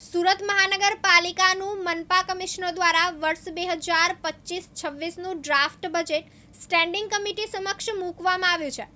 Surat મહાનગરપાલિકાનું મનપા commissioner દ્વારા વર્ષ બે હજાર પચીસ છવ્વીસનું ડ્રાફ્ટ બજેટ સ્ટેન્ડિંગ કમિટી સમક્ષ મૂકવામાં આવ્યું છે.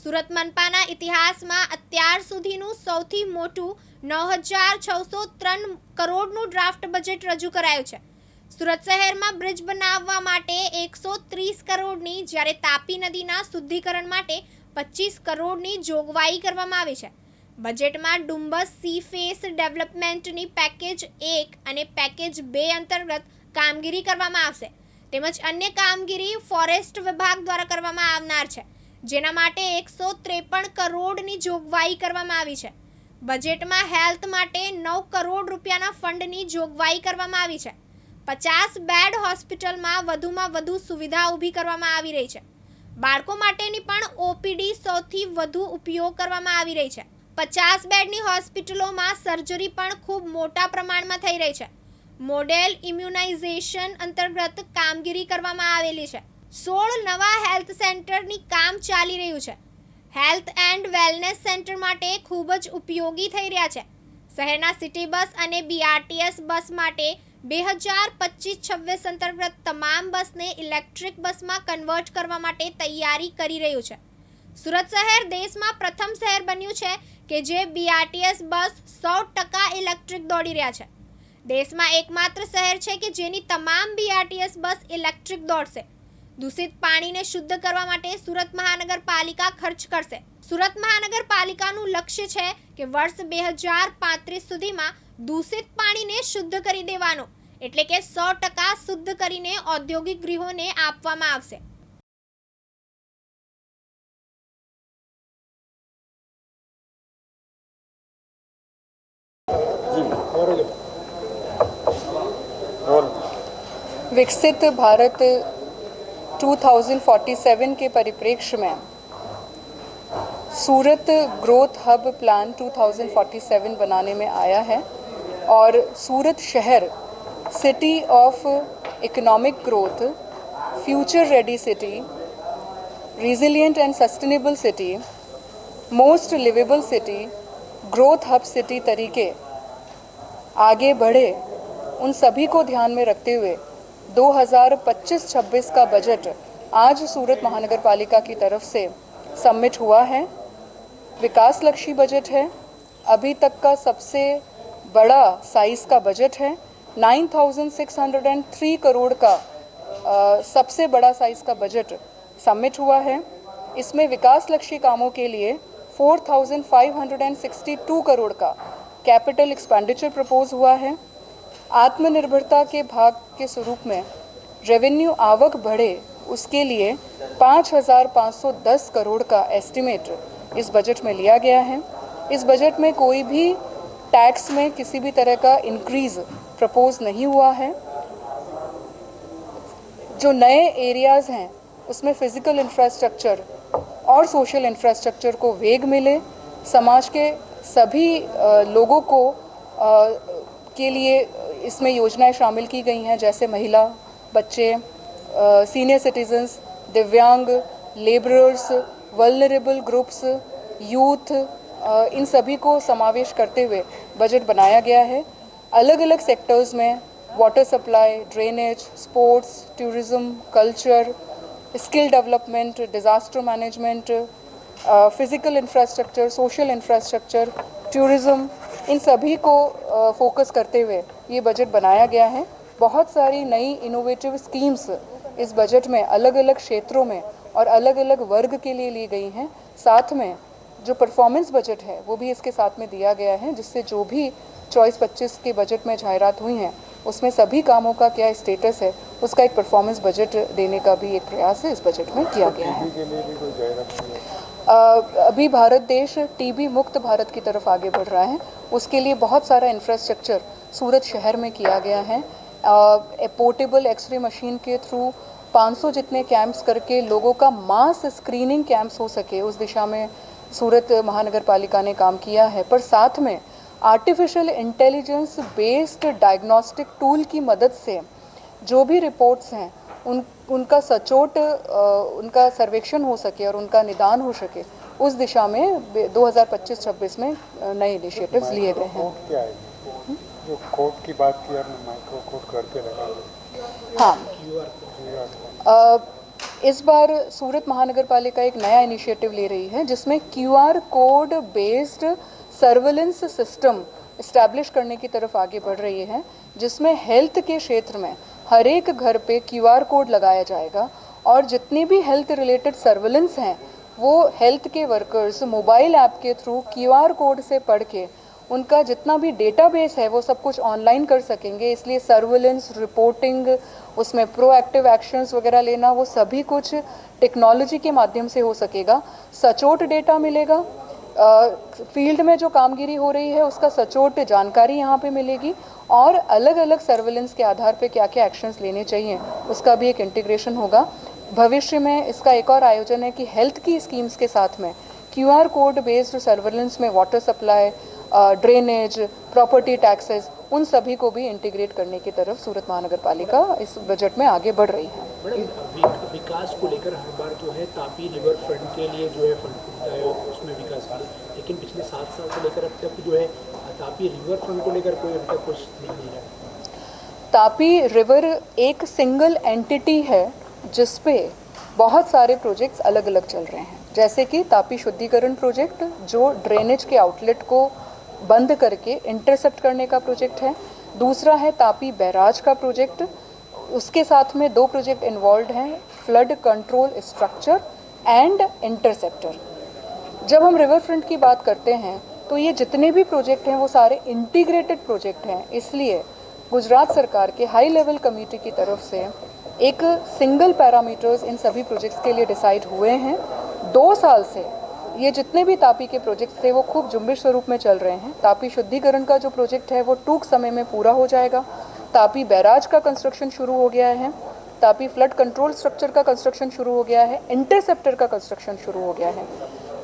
સુરત મનપાના ઇતિહાસમાં અત્યાર સુધીનું સૌથી મોટું નવ હજાર છસો ત્રણ કરોડનું ડ્રાફ્ટ બજેટ રજૂ કરાયું છે. સુરત શહેરમાં બ્રિજ બનાવવા માટે એકસો ત્રીસ કરોડની, જ્યારે તાપી નદીના શુદ્ધિકરણ માટે પચીસ કરોડની જોગવાઈ કરવામાં આવી છે. બજેટમાં ડુમ્બસ સી ફેસ ડેવલપમેન્ટની પેકેજ એક અને પેકેજ બે અંતર્ગત કામગીરી કરવામાં આવશે. તેમજ અન્ય કામગીરી ફોરેસ્ટ વિભાગ દ્વારા કરવામાં આવનાર છે. જેના માટે એકસો ત્રેપન કરોડની જોગવાઈ કરવામાં આવી છે. બજેટમાં હેલ્થ માટે નવ કરોડ રૂપિયાના ફંડની જોગવાઈ કરવામાં આવી છે. પચાસ બેડ હોસ્પિટલમાં વધુમાં વધુ સુવિધા ઊભી કરવામાં આવી રહી છે. બાળકો માટેની પણ ઓપીડી સૌથી વધુ ઉપયોગ કરવામાં આવી રહી છે. પચાસ બેડની હોસ્પિટલોમાં સર્જરી પણ ખૂબ મોટા પ્રમાણમાં થઈ રહી છે. મોડેલ ઇમ્યુનાઇઝેશન અંતર્ગત કામગીરી કરવામાં આવેલી છે. સોળ નવા હેલ્થ સેન્ટરની કામ ચાલી રહ્યું છે. હેલ્થ એન્ડ વેલનેસ સેન્ટર માટે ખૂબ જ ઉપયોગી થઈ રહ્યા છે. શહેરના સિટી બસ અને બીઆરટીએસ બસ માટે બે હજાર પચીસ છવ્વીસ અંતર્ગત તમામ બસને ઇલેક્ટ્રિક બસમાં કન્વર્ટ કરવા માટે તૈયારી કરી રહ્યું છે. સુરત શહેર દેશમાં પ્રથમ શહેર બન્યું છે કે જે બીઆરટીએસ બસ સો ટકા ઇલેક્ટ્રિક દોડી રહ્યા છે. દેશમાં એકમાત્ર શહેર છે કે જેની તમામ બીઆરટીએસ બસ ઇલેક્ટ્રિક દોડશે. દૂષિત પાણીને શુદ્ધ કરવા માટે સુરત મહાનગરપાલિકા ખર્ચ કરશે. સુરત મહાનગરપાલિકાનું લક્ષ્ય છે કે વર્ષ બે હજાર પાંત્રીસ સુધીમાં દૂષિત પાણીને શુદ્ધ કરી દેવાનું. એટલે કે સો ટકા શુદ્ધ કરીને ઔદ્યોગિક ગૃહોને આપવામાં આવશે. विकसित भारत 2047 के परिप्रेक्ष्य में, सूरत ग्रोथ हब प्लान 2047 बनाने में आया है और सूरत शहर city of economic growth, future ready city, resilient and sustainable city, most liveable city, growth hub city तरीके आगे बढ़े, उन सभी को ध्यान में रखते हुए 2025-26 का बजट आज सूरत महानगर पालिका की तरफ़ से सबमिट हुआ है। विकास लक्ष्य बजट है। अभी तक का सबसे बड़ा साइज़ का बजट है। 9,603 करोड़ का अ, सबसे बड़ा साइज़ का बजट सबमिट हुआ है। इसमें विकास लक्ष्य कामों के लिए 4,562 करोड़ का कैपिटल एक्सपेंडिचर प्रपोज हुआ है। आत्मनिर्भरता के भाग के स्वरूप में रेवेन्यू आवक बढ़े उसके लिए 5,510 करोड़ का एस्टिमेट इस बजट में लिया गया है। इस बजट में कोई भी टैक्स में किसी भी तरह का इंक्रीज प्रपोज नहीं हुआ है। जो नए एरियाज़ हैं उसमें फ़िज़िकल इंफ्रास्ट्रक्चर और सोशल इंफ्रास्ट्रक्चर को वेग मिले। समाज के सभी लोगों को के लिए इसमें योजनाएँ शामिल की गई हैं, जैसे महिला, बच्चे सीनियर सिटीजन्स दिव्यांग लेबरर्स वल्नरेबल ग्रुप्स यूथ इन सभी को समावेश करते हुए बजट बनाया गया है। अलग अलग सेक्टर्स में water supply drainage sports tourism culture skill development disaster management physical infrastructure social infrastructure tourism इन सभी को फोकस करते हुए ये बजट बनाया गया है। बहुत सारी नई इनोवेटिव स्कीम्स इस बजट में अलग अलग क्षेत्रों में और अलग अलग वर्ग के लिए ली गई हैं। साथ में जो परफॉर्मेंस बजट है, वो भी इसके साथ में दिया गया है, जिससे जो भी चॉइस 25 के बजट में जायरात हुई हैं, उसमें सभी कामों का क्या स्टेटस है, उसका एक परफॉर्मेंस बजट देने का भी एक प्रयास है इस बजट में किया गया है। अभी भारत देश टीबी मुक्त भारत की तरफ़ आगे बढ़ रहा है। उसके लिए बहुत सारा इंफ्रास्ट्रक्चर सूरत शहर में किया गया है। पोर्टेबल एक्सरे मशीन के थ्रू 500 जितने कैंप्स करके लोगों का मास स्क्रीनिंग कैंप्स हो सके, उस दिशा में सूरत महानगर पालिका ने काम किया है। पर साथ में artificial intelligence based diagnostic tool की मदद से जो भी रिपोर्ट्स हैं, उन उनका सचोट उनका सर्वेक्षण हो सके और उनका निदान हो सके उस दिशा में 2025-26 में नए इनिशिएटिव्स लिए गए हैं। जो कोड की बात की आपने माइक्रो कोड घर पे लगा हाँ इस बार सूरत महानगर पालिका एक नया इनिशिएटिव ले रही है जिसमें QR code based surveillance system establish करने की तरफ़ आगे बढ़ रही है जिसमें हेल्थ के क्षेत्र में हर एक घर पे क्यूआर कोड लगाया जाएगा और जितनी भी हेल्थ रिलेटेड सर्वेलेंस हैं, वो हेल्थ के वर्कर्स मोबाइल ऐप के थ्रू क्यूआर कोड से पढ़ के उनका जितना भी डेटाबेस है, वो सब कुछ ऑनलाइन कर सकेंगे। इसलिए सर्वेलेंस, रिपोर्टिंग, उसमें प्रोएक्टिव एक्शंस वगैरह लेना, वो सभी कुछ टेक्नोलॉजी के माध्यम से हो सकेगा। सचोट डेटा मिलेगा। फ़ील्ड में जो कामगिरी हो रही है, उसका सचोट जानकारी यहाँ पे मिलेगी। और अलग अलग सर्वेलेंस के आधार पर क्या क्या एक्शंस लेने चाहिए, उसका भी एक इंटीग्रेशन होगा। भविष्य में इसका एक और आयोजन है कि हेल्थ की स्कीम्स के साथ में क्यूआर कोड बेस्ड सर्वेलेंस में water supply drainage property taxes उन सभी को भी इंटीग्रेट करने की तरफ़ सूरत महानगर पालिका इस बजट में आगे बढ़ रही है। विकास को लेकर हर बार जो है तापी रिवर फ्रंट के लिए जो है फंड उसमें विकास के लिए लेकिन पिछले सात साल से लेकर अब तक जो है तापी रिवर फ्रंट को लेकर कोई अभी तक कुछ नहीं है तापी रिवर एक सिंगल एंटिटी है जिसपे बहुत सारे प्रोजेक्ट्स अलग अलग चल रहे हैं। जैसे कि तापी शुद्धिकरण प्रोजेक्ट जो ड्रेनेज के आउटलेट को बंद करके इंटरसेप्ट करने का प्रोजेक्ट है। दूसरा है तापी बैराज का प्रोजेक्ट उसके साथ में दो प्रोजेक्ट इन्वॉल्व हैं flood control structure and interceptor जब हम रिवर फ्रंट की बात करते हैं तो ये जितने भी प्रोजेक्ट हैं, वो सारे इंटीग्रेटेड प्रोजेक्ट हैं। इसलिए गुजरात सरकार के हाई लेवल कमेटी की तरफ़ से एक सिंगल पैरामीटर्स इन सभी प्रोजेक्ट्स के लिए डिसाइड हुए हैं। दो साल से ये जितने भी तापी के प्रोजेक्ट्स थे, वो खूब जुम्बिश स्वरूप में चल रहे हैं। तापी शुद्धिकरण का जो प्रोजेक्ट है, वो टूक समय में पूरा हो जाएगा। तापी बैराज का कंस्ट्रक्शन शुरू हो गया है। तापी फ्लड कंट्रोल स्ट्रक्चर का कंस्ट्रक्शन शुरू हो गया है। इंटरसेप्टर का कंस्ट्रक्शन शुरू हो गया है।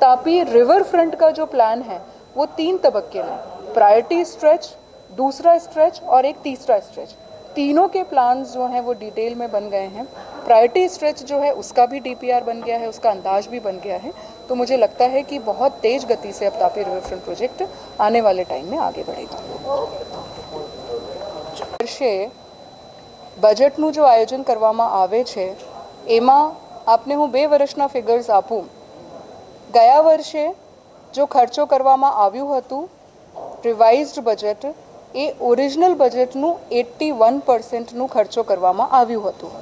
तापी रिवर फ्रंट का जो प्लान है वो तीन तबक्के में प्रायोरिटी स्ट्रेच दूसरा स्ट्रेच और एक तीसरा स्ट्रेच तीनों के प्लान्स जो हैं वो डिटेल में बन गए हैं प्रायोरिटी स्ट्रेच जो है उसका भी डीपीआर बन गया है उसका अंदाज भी बन गया है तो मुझे लगता है कि बहुत तेज गति से अब तापी रिवर फ्रंट प्रोजेक्ट आने वाले टाइम में आगे बढ़ेगा વર્ષે બજેટનું જો આયોજન કરવામાં આવે છે એમાં આપને હું બે વર્ષના ફિગર્સ આપું ગયા વર્ષે જો ખર્ચો કરવામાં આવ્યું હતું રિવાઇઝડ બજેટ એ ઓરિજિનલ બજેટનું એટ્ટી વન પર્સન્ટનું ખર્ચો કરવામાં આવ્યું હતું.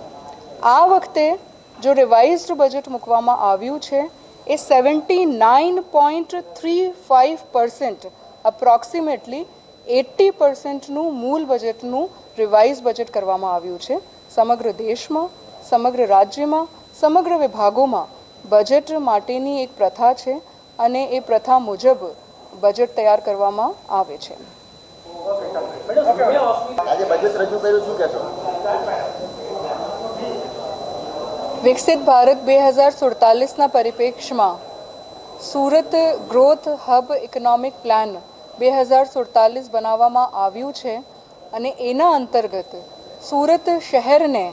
આ વખતે જો રિવાઇઝડ બજેટ મૂકવામાં આવ્યું છે, એ seventy nine point three five percent approximately eighty પર્સન્ટનું મૂળ બજેટનું રિવાઇઝ બજેટ કરવામાં આવ્યું છે. સમગ્ર દેશમાં, સમગ્ર રાજ્યમાં, સમગ્ર વિભાગોમાં બજેટ માટેની એક પ્રથા છે. અને એ પ્રથા મુજબ બજેટ તૈયાર કરવામાં આવે છે. વિકસિત ભારત બે હજાર સુડતાલીસના પરિપ્રેક્ષમાં Surat growth hub economic plan બે હજાર સુડતાલીસ બનાવવામાં આવ્યું છે અને એના અંતર્ગત સુરત શહેરને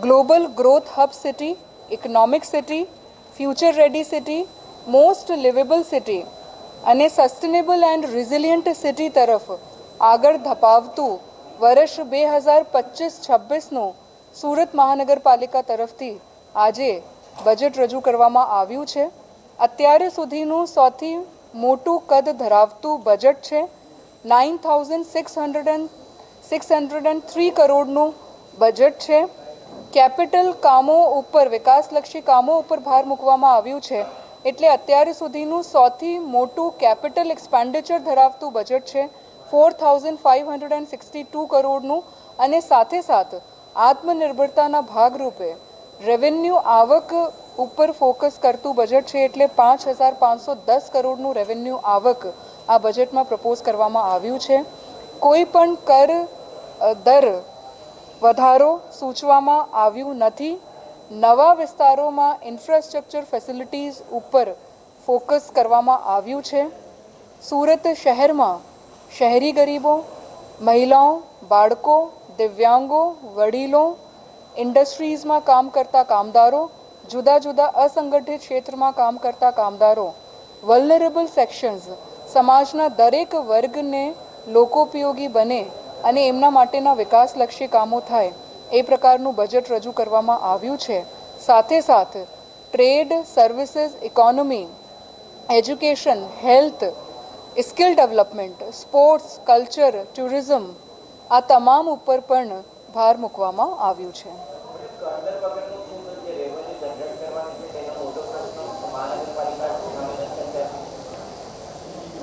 global growth hub city economic city future ready city most livable city અને સસ્ટેનેબલ એન્ડ રિઝિલિયન્ટ સિટી તરફ આગળ ધપાવતું વર્ષ બે હજાર પચીસ છવ્વીસનું સુરત મહાનગરપાલિકા તરફથી આજે બજેટ રજૂ કરવામાં આવ્યું છે. અત્યારે સુધીનું સૌથી મોટું કદ ધરાવતું બજેટ છે nine thousand six hundred and six hundred and three કરોડનું બજેટ છે. કેપિટલ કામો ઉપર, વિકાસલક્ષી કામો ઉપર ભાર મૂકવામાં આવ્યું છે. એટલે અત્યાર સુધીનું સૌથી મોટું કેપિટલ એક્સપેન્ડિચર ધરાવતું બજેટ છે four thousand five hundred and sixty two કરોડનું અને સાથે સાથ આત્મનિર્ભરતાના ભાગરૂપે રેવન્યુ આવક ઉપર ફોકસ કરતું બજેટ છે એટલે પાંચ હજાર પાંચસો દસ કરોડનું રેવન્યુ આવક આ બજેટમાં પ્રપોઝ કરવામાં આવ્યું છે. કોઈ પણ કર દર વધારો સૂચવામાં આવ્યું નથી. નવા વિસ્તારોમાં ઇન્ફ્રાસ્ટ્રક્ચર ફેસિલિટીઝ ઉપર ફોકસ કરવામાં આવ્યું છે. સુરત શહેરમાં શહેરી ગરીબો, મહિલાઓ, બાળકો, દિવ્યાંગો, વડીલો ઇન્ડસ્ટ્રીઝમાં કામ કરતા કામદારો, જુદા જુદા અસંગઠિત ક્ષેત્રમાં કામ કરતા કામદારો વલ્નરેબલ સેક્શન્સ સમાજના દરેક વર્ગને લોકોપયોગી બને અને એમના માટેના વિકાસલક્ષી કામો થાય. એ પ્રકારનું બજેટ રજૂ કરવામાં આવ્યું છે. સાથે સાથે, trade services economy, education, health, skill development, sports, culture, tourism આ તમામ ઉપર પણ ભાર મૂકવામાં આવ્યું છે.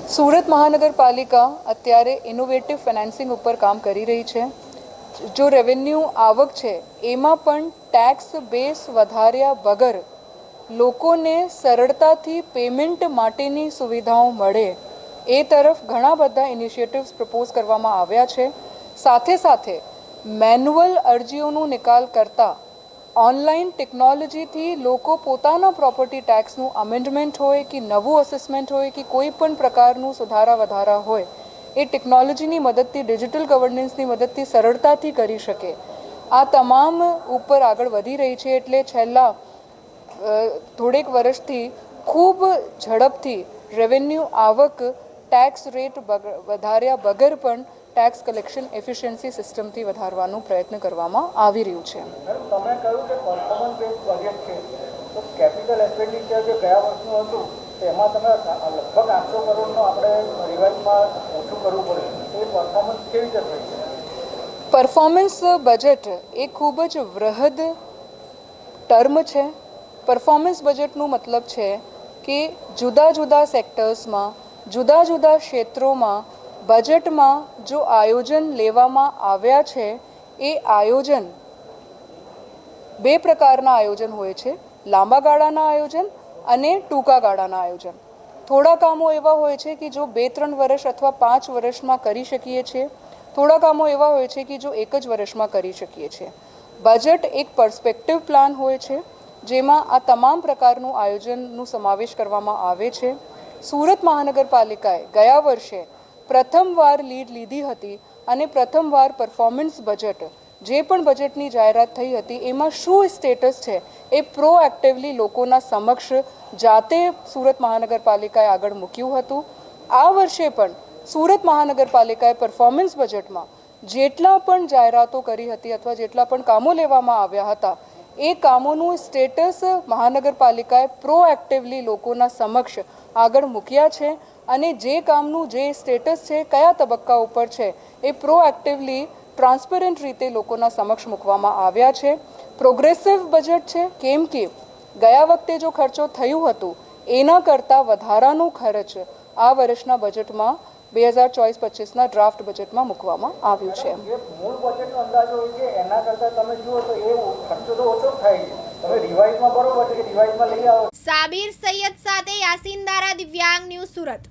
સુરત મહાનગરપાલિકા અત્યારે ઇનોવેટિવ ફાઇનાન્સિંગ ઉપર કામ કરી રહી છે. જો રેવન્યુ આવક છે, એમાં પણ ટેક્સ બેસ વધાર્યા વગર લોકોને સરળતાથી પેમેન્ટ માટેની સુવિધાઓ મળે. એ તરફ ઘણા બધા ઇનિશિયેટિવ્સ પ્રપોઝ કરવામાં આવ્યા છે. સાથે સાથે મેન્યુઅલ અરજીઓનો નિકાલ કરતા ઓનલાઈન ટેકનોલોજીથી લોકો પોતાના પ્રોપર્ટી ટેક્સનું અમેન્ડમેન્ટ હોય કે નવું અસેસમેન્ટ હોય કે કોઈ પણ પ્રકારનું સુધારા વધારા હોય એ ટેકનોલોજીની મદદથી ડિજિટલ ગવર્નન્સની મદદથી સરળતાથી કરી શકે. આ તમામ ઉપર આગળ વધી રહી છે એટલે છેલ્લા થોડેક વર્ષથી ખૂબ ઝડપથી રેવન્યુ આવક ટેક્સ રેટ વધાર્યા વગર પણ ટેક્સ કલેક્શન એફિશિયન્સી સિસ્ટમથી વધારવાનો પ્રયત્ન કરવામાં આવી રહ્યું છે. તમે કહ્યું કે છે, તો કેપિટલ એક્સપેન્ડિચર જે ગયા વર્ષનું હતું તેમાં તમે લગભગ આઠસો કરોડનો આપણે રિવાઇઝમાં ઓછું કરવું પડે. એ પરફોર્મન્સ કેવી રીતે થઈ પરફોર્મન્સ બજેટ એ ખૂબ જ વૃહદ ટર્મ છે. પરફોર્મન્સ બજેટનું મતલબ છે કે જુદા જુદા સેક્ટર્સમાં જુદા જુદા ક્ષેત્રોમાં બજેટમાં જો આયોજન લેવામાં આવ્યા છે, એ આયોજન બે પ્રકારના આયોજન હોય છે. લાંબા ગાળાના આયોજન અને ટૂંકા ગાળાના આયોજન. થોડા કામો એવા હોય છે કે જો બે ત્રણ વર્ષ અથવા પાંચ વર્ષમાં કરી શકીએ છીએ. થોડા કામો એવા હોય છે કે જો એક જ વર્ષમાં કરી શકીએ છીએ. બજેટ એક પર્સપેક્ટિવ પ્લાન હોય છે, જેમાં આ તમામ પ્રકારનું આયોજનનું સમાવેશ કરવામાં આવે છે. સુરત મહાનગરપાલિકાએ ગયા વર્ષે પ્રથમવાર લીડ લીધી હતી અને પ્રથમવાર પરફોર્મન્સ બજેટ, જે પણ બજેટની જાહેરાત થઈ હતી, એમાં શું સ્ટેટસ છે એ પ્રોએક્ટિવલી લોકોના સમક્ષ જાતે સુરત મહાનગરપાલિકાએ આગળ મૂક્યું હતું. આ વર્ષે પણ સુરત મહાનગરપાલિકાએ પરફોર્મન્સ બજેટમાં જેટલા પણ જાહેરાતો કરી હતી અથવા જેટલા પણ કામો લેવામાં આવ્યા હતા, એ કામોનું સ્ટેટસ મહાનગરપાલિકાએ પ્રોએક્ટિવલી લોકોના સમક્ષ આગળ મૂક્યા છે અને જે કામનું જે સ્ટેટસ છે, કયા તબક્કા ઉપર છે, એ પ્રોએક્ટિવલી ટ્રાન્સપરન્ટ રીતે લોકોના સમક્ષ મૂકવામાં આવ્યા છે. પ્રોગ્રેસિવ બજેટ છે, કેમ કે ગયા વખતે જો ખર્ચો થયું હતું એના કરતાં વધારાનો ખર્ચ આ વર્ષના બજેટમાં બે હજાર ચોવીસ પચીસના ડ્રાફ્ટ બજેટમાં મૂકવામાં આવ્યું છે. મૂળ બજેટનો અંદાજ હોય છે એના કરતાં તમે જુઓ તો એ ખર્ચો તો ઓછો જ થાય છે. તમે રિવાઇઝમાં બરોબર છે કે રિવાઇઝમાં લઈ આવો. સાબિર સૈયદ સાથે યાસીન દારા દિવ્યાંગ ન્યૂઝ સુરત.